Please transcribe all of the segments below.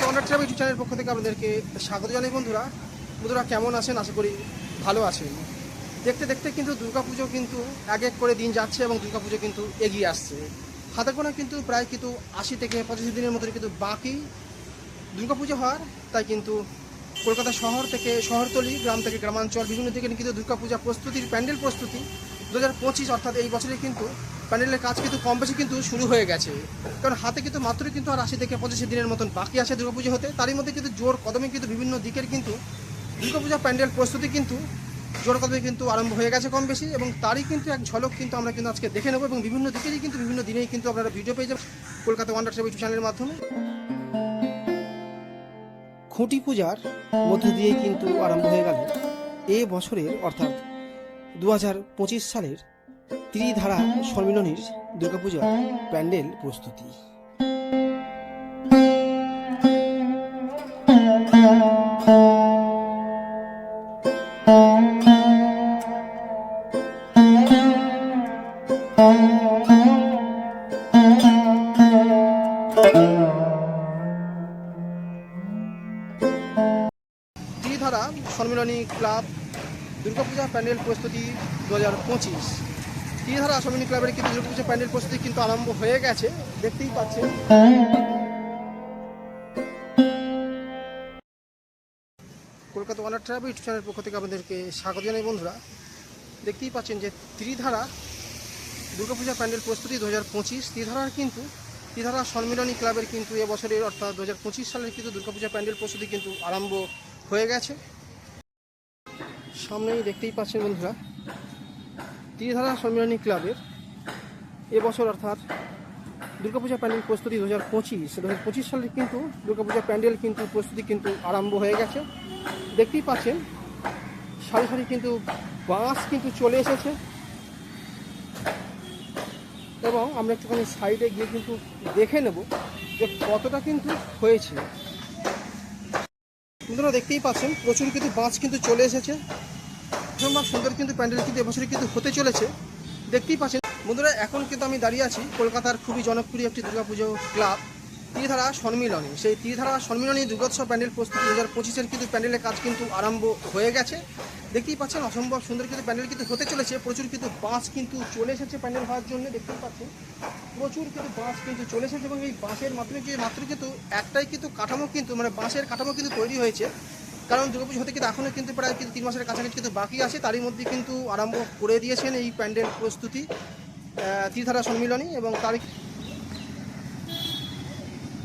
Travel YouTube চ্যানেলের পক্ষ থেকে আপনাদেরকে স্বাগত জানাই বন্ধুরা। বন্ধুরা, কেমন আছেন? আশা করি ভালো আছেন। দেখতে দেখতে কিন্তু দুর্গাপুজো কিন্তু এক এক করে দিন যাচ্ছে এবং দুর্গাপুজো কিন্তু এগিয়ে আসছে। হাতে গোনা কিন্তু প্রায় কিন্তু আশি থেকে পঁচাশি দিনের মতো কিন্তু বাকি দুর্গাপুজো হওয়ার। তাই কিন্তু কলকাতা শহর থেকে শহরতলি, গ্রাম থেকে গ্রামাঞ্চল, বিভিন্ন দিকে কিন্তু দুর্গাপূজা প্রস্তুতির প্যান্ডেল প্রস্তুতি। দু হাজার পঁচিশ অর্থাৎ এই বছরে কিন্তু প্যান্ডেলের কাজ কিন্তু কম বেশি কিন্তু শুরু হয়ে গেছে। কারণ হাতে কিন্তু মাত্র কিন্তু আর আশি থেকে পঁচাশি দিনের মতন বাকি আছে দুর্গাপুজো হতে। তারই মধ্যে কিন্তু জোর কদমে কিন্তু বিভিন্ন দিকের কিন্তু দুর্গাপূজা প্যান্ডেল প্রস্তুতি কিন্তু জোর কদমে কিন্তু আরম্ভ হয়ে গেছে কম বেশি এবং তারই কিন্তু এক ঝলক কিন্তু আমরা কিন্তু আজকে দেখে নেব এবং বিভিন্ন দিকেরই কিন্তু বিভিন্ন দিনেই কিন্তু আপনারা ভিডিও পেয়ে যাবেন কলকাতা ওয়ান্ডার ইউটিউব চ্যানেলের মাধ্যমে। খুঁটি পূজার মধ্য দিয়ে কিন্তু আরম্ভ হয়ে গেল এ বছরের, অর্থাৎ দু হাজার পঁচিশ সালের ত্রিধারা সম্মিলনীর দুর্গাপূজার প্যান্ডেল প্রস্তুতি। ত্রিধারা সম্মিলনী ক্লাব দুর্গাপূজা প্যান্ডেল প্রস্তুতি দু হাজার পঁচিশ। ত্রিধারা সম্মিলনী ক্লাবের কিন্তু দুর্গাপূজা প্যান্ডেল প্রস্তুতি কিন্তু আরম্ভ হয়ে গেছে। দেখতেই পাচ্ছেন। কলকাতা ওয়ানার ট্রাভেল চ্যানেলের পক্ষ থেকে আপনাদেরকে স্বাগত জানাই বন্ধুরা। দেখতেই পাচ্ছেন যে ত্রিধারা দুর্গাপূজা প্যান্ডেল প্রস্তুতি দু হাজার পঁচিশ। ত্রিধারার কিন্তু, ত্রিধারা সম্মিলনী ক্লাবের কিন্তু এবছরের অর্থাৎ দু হাজার পঁচিশ সালের কিন্তু দুর্গাপূজা প্যান্ডেল প্রস্তুতি কিন্তু আরম্ভ হয়ে গেছে। সামনেই দেখতেই পাচ্ছেন বন্ধুরা ত্রিধারা সম্মিলনী ক্লাবের এবছর অর্থাৎ দুর্গাপূজা প্যান্ডেল প্রস্তুতি দু হাজার পঁচিশ দু হাজার পঁচিশ সালের কিন্তু দুর্গাপূজা প্যান্ডেল কিন্তু প্রস্তুতি কিন্তু আরম্ভ হয়ে গেছে। দেখতেই পাচ্ছেন, সারি সারি কিন্তু বাঁশ কিন্তু চলে এসেছে। এবং আমরা একটুখানি সাইডে গিয়ে কিন্তু দেখে নেব যে কতটা কিন্তু হয়েছে। বন্ধুরা, দেখতেই পাচ্ছেন, প্রচুর কিন্তু বাঁশ কিন্তু চলে এসেছে। ভীষণভাব সুন্দর কিন্তু প্যান্ডেল কিন্তু এবছরে কিন্তু হতে চলেছে। দেখতেই পাচ্ছেন। বন্ধুরা, এখন কিন্তু আমি দাঁড়িয়ে আছি কলকাতার খুবই জনপ্রিয় একটি দুর্গাপুজো ক্লাব ত্রিধারা সম্মিলনী সেই ত্রিধারা সম্মিলনী দুর্গোৎসব প্যান্ডেল প্রস্তুতি দু হাজার পঁচিশের কিন্তু প্যান্ডেলের কাজ কিন্তু আরম্ভ হয়ে গেছে। দেখতেই পাচ্ছেন, অসম্ভব সুন্দর কিন্তু প্যান্ডেল কিন্তু হতে চলেছে। প্রচুর কিন্তু বাঁশ কিন্তু চলে এসেছে প্যান্ডেল হওয়ার জন্য, দেখতেই পাচ্ছেন। প্রচুর কিন্তু বাঁশ কিন্তু চলে এসেছে এবং এই বাঁশের মাধ্যমে কি মাত্র কিন্তু একটাই কিন্তু কাঠামো কিন্তু মানে বাঁশের কাঠামো কিন্তু তৈরি হয়েছে। কারণ দুর্গাপুজো হতে কিন্তু এখনও কিন্তু প্রায় কিন্তু তিন মাসের কাছাকাছি কিন্তু বাকি আছে। তারই মধ্যে কিন্তু আরম্ভ করে দিয়েছেন এই প্যান্ডেল প্রস্তুতি আহ, ত্রিধারা সম্মিলনী এবং তার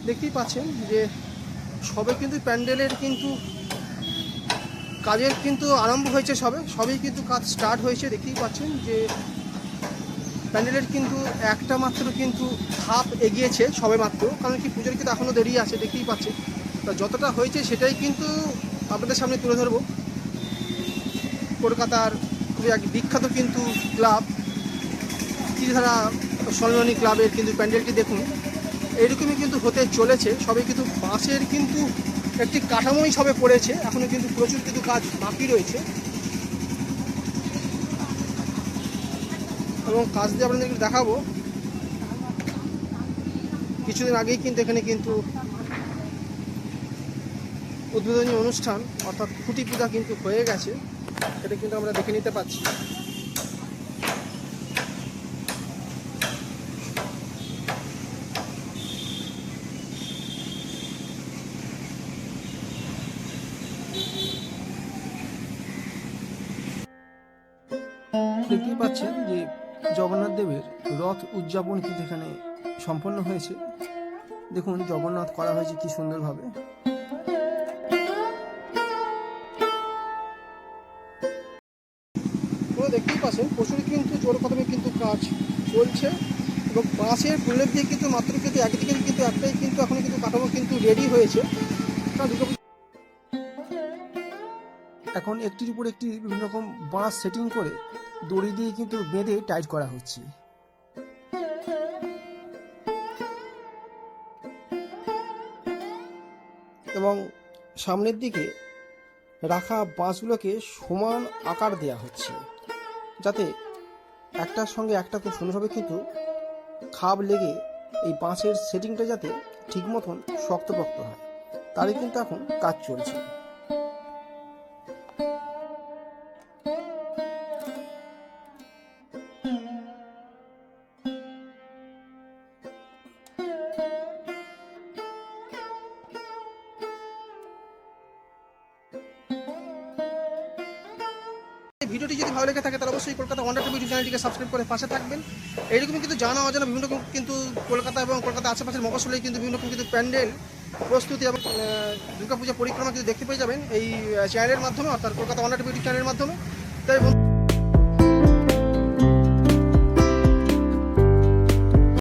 দেখতেই পাচ্ছেন যে সবে কিন্তু প্যান্ডেলের কিন্তু কাজের কিন্তু আরম্ভ হয়েছে সবে। সবেই কিন্তু কাজ স্টার্ট হয়েছে। দেখতেই পাচ্ছেন যে প্যান্ডেলের কিন্তু একটা মাত্র কিন্তু ধাপ এগিয়েছে সবে মাত্র। কারণ কি পুজোর কিন্তু এখনও দেরি আছে দেখতেই পাচ্ছেন। তা যতটা হয়েছে সেটাই কিন্তু আপনাদের সামনে তুলে ধরবো। কলকাতার খুবই এক বিখ্যাত কিন্তু ক্লাব। ত্রিধারা সম্মিলনী ক্লাবের কিন্তু প্যান্ডেলটি দেখুন। এইরকমই কিন্তু হতে চলেছে। সবে কিন্তু বাঁশের কিন্তু একটি কাঠামোই সবে পড়েছে। এখনও কিন্তু প্রচুর কিন্তু কাজ বাকি রয়েছে। এবং কাজ দিয়ে আপনাদেরকে দেখাবো। কিছুদিন আগেই কিন্তু এখানে কিন্তু উদ্বোধনী অনুষ্ঠান, অর্থাৎ খুঁটি পূজা কিন্তু হয়ে গেছে। এটা কিন্তু আমরা দেখে নিতে পাচ্ছি দেখতেই পাচ্ছেন যে জগন্নাথ দেবের রথ উদযাপন কিন্তু এখানে সম্পন্ন হয়েছে। দেখুন, জগন্নাথ করা হয়েছে কি সুন্দরভাবে। কাজ চলছে এবং বাঁশের প্রলেপ দিয়ে কিন্তু মাত্র কিন্তু একদিকে কিন্তু একটাই কিন্তু এখনও কিন্তু কাঠামো কিন্তু রেডি হয়েছে। এখন একটির উপর একটি বিভিন্ন রকম বাঁশ সেটিং করে দড়ি দিয়ে কিন্তু বেঁধে টাইট করা হচ্ছে। এবং সামনের দিকে রাখা বাঁশগুলোকে সমান আকার দেয়া হচ্ছে, যাতে একটার সঙ্গে একটা খুব সুন্দরভাবে কিন্তু খাপ লেগে এই বাঁশের সেটিংটা যাতে ঠিক মতন শক্তপোক্ত হয়। তারই কিন্তু এখন কাজ চলছে। ভিডিওটি যদি ভালো লেগে থাকে, তাহলে অবশ্যই কলকাতা ওয়ান্ডার টিভি চ্যানেলটিকে সাবস্ক্রাইব করে পাশে থাকবেন। এইরকমই কিন্তু জানা অজানা বিভিন্ন রকম কিন্তু কলকাতা এবং কলকাতা আশেপাশের মফসলে কিন্তু বিভিন্ন রকম কিন্তু প্যান্ডেল, প্রস্তুতি এবং দুর্গাপূজা পরিক্রমা কিন্তু দেখতে পেয়ে যাবেন এই চ্যানেলের মাধ্যমে, অর্থাৎ কলকাতা ওয়ান্ডার টিভি চ্যানেলের মাধ্যমে। তাই